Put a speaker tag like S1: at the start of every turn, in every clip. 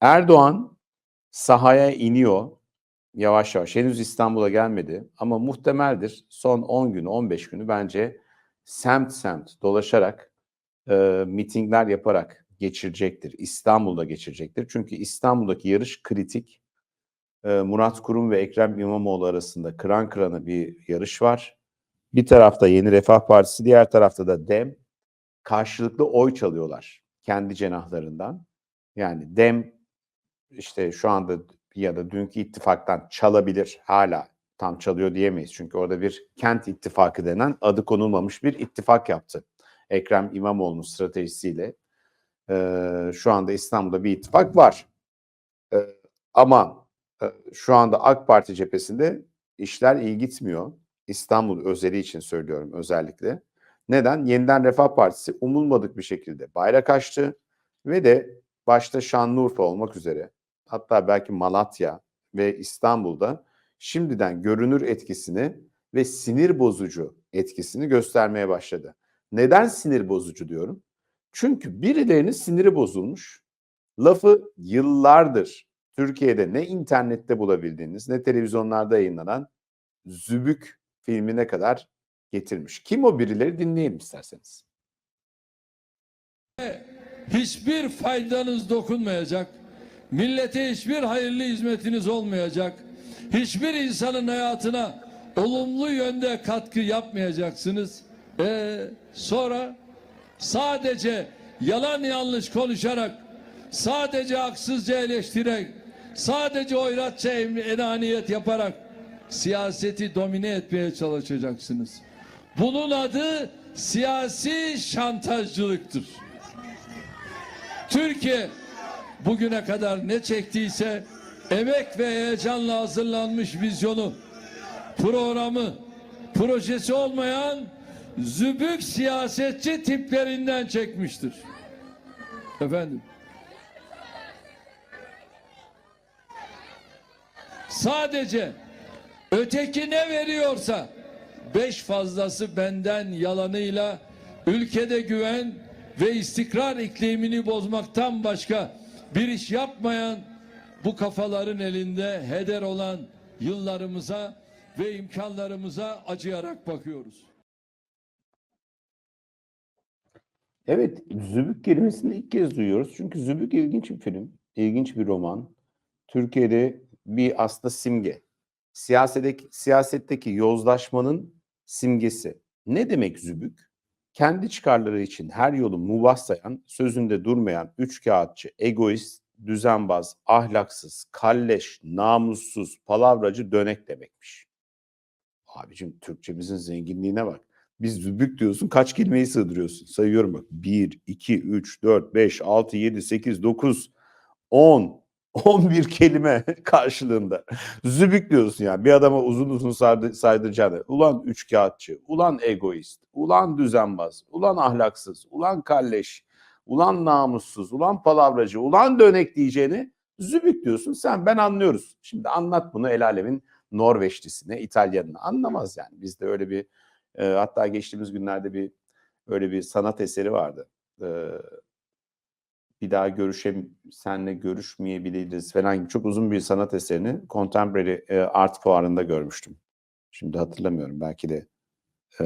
S1: Erdoğan sahaya iniyor yavaş yavaş. Henüz İstanbul'a gelmedi ama muhtemeldir son 10 günü 15 günü bence semt semt dolaşarak e, mitingler yaparak geçirecektir. İstanbul'da geçirecektir. Çünkü İstanbul'daki yarış kritik. E, Murat Kurum ve Ekrem İmamoğlu arasında kıran kırana bir yarış var. Bir tarafta Yeni Refah Partisi, diğer tarafta da DEM karşılıklı oy çalıyorlar kendi cenahlarından. Yani DEM işte şu anda ya da dünkü ittifaktan çalabilir hala tam çalıyor diyemeyiz. Çünkü orada bir kent ittifakı denen adı konulmamış bir ittifak yaptı. Ekrem İmamoğlu'nun stratejisiyle ee, şu anda İstanbul'da bir ittifak var. Ee, ama e, şu anda AK Parti cephesinde işler iyi gitmiyor. İstanbul özeli için söylüyorum özellikle. Neden? Yeniden Refah Partisi umulmadık bir şekilde bayrak açtı ve de başta Şanlıurfa olmak üzere hatta belki Malatya ve İstanbul'da şimdiden görünür etkisini ve sinir bozucu etkisini göstermeye başladı. Neden sinir bozucu diyorum? Çünkü birilerinin siniri bozulmuş. Lafı yıllardır Türkiye'de ne internette bulabildiğiniz ne televizyonlarda yayınlanan Zübük filmine kadar getirmiş. Kim o birileri dinleyelim isterseniz.
S2: hiçbir faydanız dokunmayacak. Millete hiçbir hayırlı hizmetiniz olmayacak. Hiçbir insanın hayatına olumlu yönde katkı yapmayacaksınız. E sonra sadece yalan yanlış konuşarak, sadece haksızca eleştirerek, sadece oyratça enaniyet yaparak siyaseti domine etmeye çalışacaksınız. Bunun adı siyasi şantajcılıktır. Türkiye bugüne kadar ne çektiyse emek ve heyecanla hazırlanmış vizyonu, programı, projesi olmayan zübük siyasetçi tiplerinden çekmiştir. Efendim. Sadece öteki ne veriyorsa beş fazlası benden yalanıyla ülkede güven ve istikrar iklimini bozmaktan başka bir iş yapmayan bu kafaların elinde heder olan yıllarımıza ve imkanlarımıza acıyarak bakıyoruz.
S1: Evet, Zübük kelimesini ilk kez duyuyoruz. Çünkü Zübük ilginç bir film, ilginç bir roman. Türkiye'de bir aslında simge. Siyasetteki, siyasetteki yozlaşmanın simgesi. Ne demek Zübük? Kendi çıkarları için her yolu mubah sayan, sözünde durmayan, üçkağıtçı, egoist, düzenbaz, ahlaksız, kalleş, namussuz, palavracı, dönek demekmiş. Abicim Türkçemizin zenginliğine bak. Biz zübük diyorsun kaç kelimeyi sığdırıyorsun? Sayıyorum bak. 1, 2, 3, 4, 5, 6, 7, 8, 9, 10, 11 kelime karşılığında. Zübük diyorsun yani. Bir adama uzun uzun saydı, saydıracağını. Ulan üçkağıtçı, ulan egoist, ulan düzenbaz, ulan ahlaksız, ulan kalleş, ulan namussuz, ulan palavracı, ulan dönek diyeceğini zübük diyorsun. Sen ben anlıyoruz. Şimdi anlat bunu el alemin Norveçlisine, İtalyanına. Anlamaz yani. Bizde öyle bir e, hatta geçtiğimiz günlerde bir öyle bir sanat eseri vardı. E, bir daha görüşem senle görüşmeyebiliriz falan gibi çok uzun bir sanat eserini Contemporary e, Art Fuarı'nda görmüştüm. Şimdi hatırlamıyorum. Belki de e,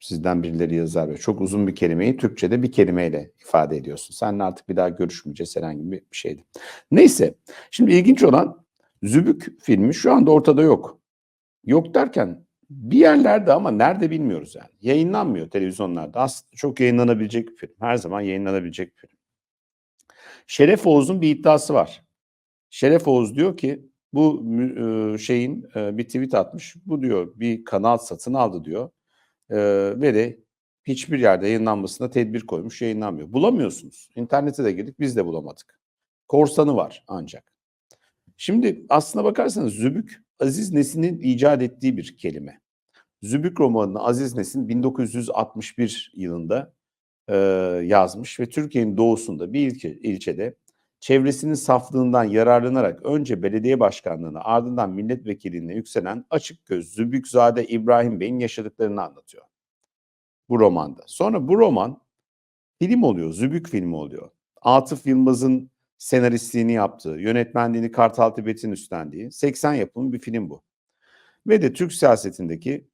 S1: sizden birileri yazar. Böyle çok uzun bir kelimeyi Türkçe'de bir kelimeyle ifade ediyorsun. Seninle artık bir daha görüşmeyeceğiz herhangi bir şeydi. Neyse. Şimdi ilginç olan Zübük filmi şu anda ortada yok. Yok derken bir yerlerde ama nerede bilmiyoruz yani. Yayınlanmıyor televizyonlarda. Aslında çok yayınlanabilecek bir film. Her zaman yayınlanabilecek bir film. Şeref Oğuz'un bir iddiası var. Şeref Oğuz diyor ki bu e, şeyin e, bir tweet atmış. Bu diyor bir kanal satın aldı diyor. E, ve de hiçbir yerde yayınlanmasına tedbir koymuş yayınlanmıyor. Bulamıyorsunuz. İnternete de girdik biz de bulamadık. Korsanı var ancak. Şimdi aslına bakarsanız Zübük Aziz Nesin'in icat ettiği bir kelime. Zübük romanını Aziz Nesin 1961 yılında e, yazmış ve Türkiye'nin doğusunda bir ilçe, ilçede çevresinin saflığından yararlanarak önce belediye başkanlığına ardından milletvekilliğine yükselen açık göz Zübükzade İbrahim Bey'in yaşadıklarını anlatıyor. Bu romanda. Sonra bu roman film oluyor, Zübük filmi oluyor. Atıf Yılmaz'ın senaristliğini yaptığı, yönetmenliğini Kartal Tibet'in üstlendiği 80 yapımı bir film bu. Ve de Türk siyasetindeki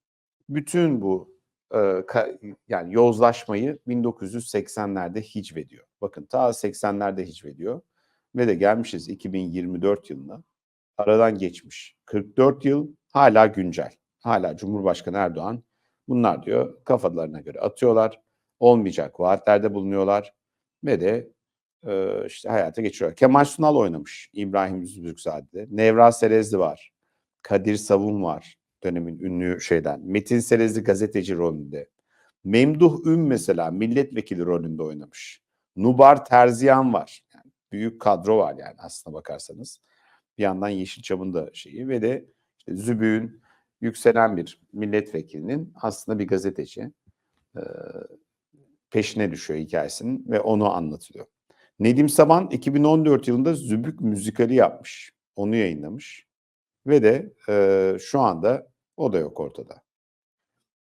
S1: bütün bu e, ka- yani yozlaşmayı 1980'lerde hicvediyor. Bakın ta 80'lerde hicvediyor ve de gelmişiz 2024 yılına. Aradan geçmiş 44 yıl hala güncel. Hala Cumhurbaşkanı Erdoğan bunlar diyor kafalarına göre atıyorlar. Olmayacak vaatlerde bulunuyorlar ve de e, işte hayata geçiriyor. Kemal Sunal oynamış İbrahim Zübükzade'de. Nevra Serezli var. Kadir Savun var dönemin ünlü şeyden. Metin Serezli gazeteci rolünde. Memduh Ün mesela milletvekili rolünde oynamış. Nubar Terziyan var. Yani büyük kadro var yani aslına bakarsanız. Bir yandan Yeşilçam'ın da şeyi ve de işte Zübük'ün yükselen bir milletvekilinin aslında bir gazeteci e, peşine düşüyor hikayesinin ve onu anlatıyor. Nedim Saban 2014 yılında Zübük müzikali yapmış. Onu yayınlamış. Ve de e, şu anda o da yok ortada.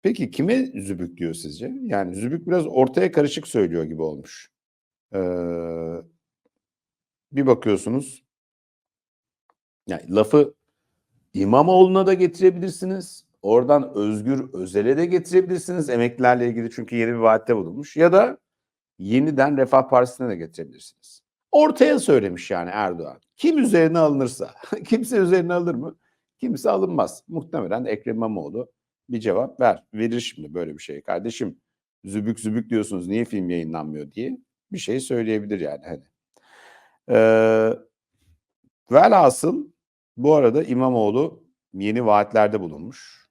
S1: Peki kime Zübük diyor sizce? Yani Zübük biraz ortaya karışık söylüyor gibi olmuş. Ee, bir bakıyorsunuz yani lafı İmamoğlu'na da getirebilirsiniz. Oradan Özgür Özel'e de getirebilirsiniz. Emeklilerle ilgili çünkü yeni bir vaatte bulunmuş. Ya da yeniden Refah Partisi'ne de getirebilirsiniz. Ortaya söylemiş yani Erdoğan. Kim üzerine alınırsa. Kimse üzerine alır mı? Kimse alınmaz. Muhtemelen Ekrem İmamoğlu bir cevap ver. Verir şimdi böyle bir şey. Kardeşim zübük zübük diyorsunuz niye film yayınlanmıyor diye bir şey söyleyebilir yani. Hani. Ee, velhasıl bu arada İmamoğlu yeni vaatlerde bulunmuş.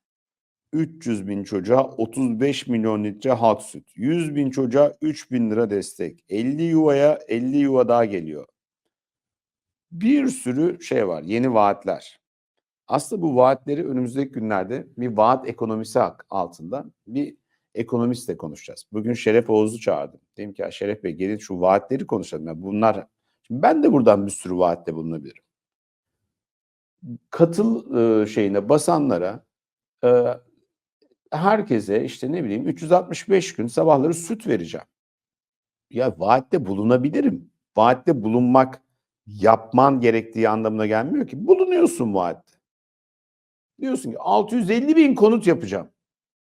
S1: 300 bin çocuğa 35 milyon litre halk süt. 100 bin çocuğa 3 bin lira destek. 50 yuvaya 50 yuva daha geliyor. Bir sürü şey var. Yeni vaatler. Aslında bu vaatleri önümüzdeki günlerde bir vaat ekonomisi altında bir ekonomistle konuşacağız. Bugün Şeref Oğuz'u çağırdım. Dedim ki "Ya Şeref Bey gelin şu vaatleri konuşalım. Yani bunlar Şimdi ben de buradan bir sürü vaatte bulunabilirim. Katıl e, şeyine basanlara e, herkese işte ne bileyim 365 gün sabahları süt vereceğim. Ya vaatte bulunabilirim. Vaatte bulunmak yapman gerektiği anlamına gelmiyor ki. Bulunuyorsun vaatte. Diyorsun ki 650 bin konut yapacağım.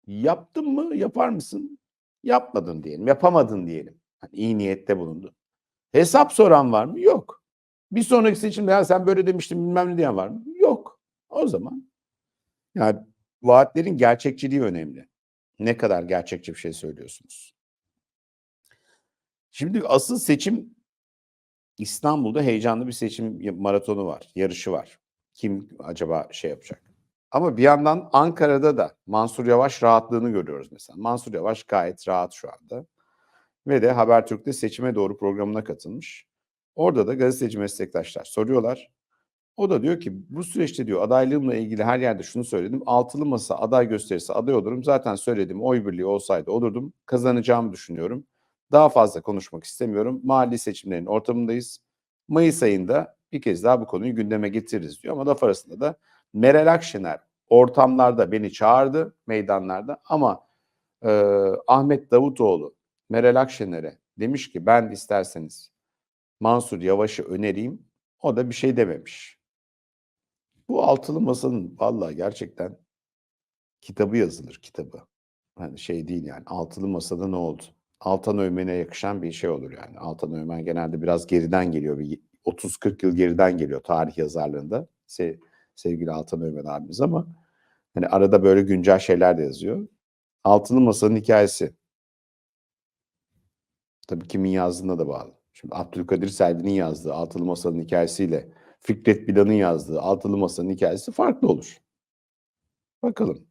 S1: Yaptın mı? Yapar mısın? Yapmadın diyelim. Yapamadın diyelim. Hani iyi niyette bulundun. Hesap soran var mı? Yok. Bir sonraki seçimde ya sen böyle demiştin bilmem ne diyen var mı? Yok. O zaman yani vaatlerin gerçekçiliği önemli. Ne kadar gerçekçi bir şey söylüyorsunuz. Şimdi asıl seçim İstanbul'da heyecanlı bir seçim maratonu var, yarışı var. Kim acaba şey yapacak? Ama bir yandan Ankara'da da Mansur Yavaş rahatlığını görüyoruz mesela. Mansur Yavaş gayet rahat şu anda. Ve de Habertürk'te seçime doğru programına katılmış. Orada da gazeteci meslektaşlar soruyorlar. O da diyor ki bu süreçte diyor adaylığımla ilgili her yerde şunu söyledim. Altılı masa aday gösterirse aday olurum. Zaten söyledim oy birliği olsaydı olurdum. Kazanacağımı düşünüyorum. Daha fazla konuşmak istemiyorum. Mahalli seçimlerin ortamındayız. Mayıs ayında bir kez daha bu konuyu gündeme getiririz diyor. Ama laf arasında da Meral Akşener ortamlarda beni çağırdı meydanlarda ama e, Ahmet Davutoğlu Meral Akşener'e demiş ki ben isterseniz Mansur Yavaş'ı önereyim. O da bir şey dememiş. Bu altılı masanın vallahi gerçekten kitabı yazılır kitabı. Hani şey değil yani altılı masada ne oldu? Altan Öğmen'e yakışan bir şey olur yani. Altan Öğmen genelde biraz geriden geliyor. Bir 30-40 yıl geriden geliyor tarih yazarlığında. Se- sevgili Altan Öğmen abimiz ama hani arada böyle güncel şeyler de yazıyor. Altılı Masa'nın hikayesi. Tabii kimin yazdığına da bağlı. Şimdi Abdülkadir Selvi'nin yazdığı Altılı Masa'nın hikayesiyle Fikret Bilan'ın yazdığı Altılı Masa'nın hikayesi farklı olur. Bakalım.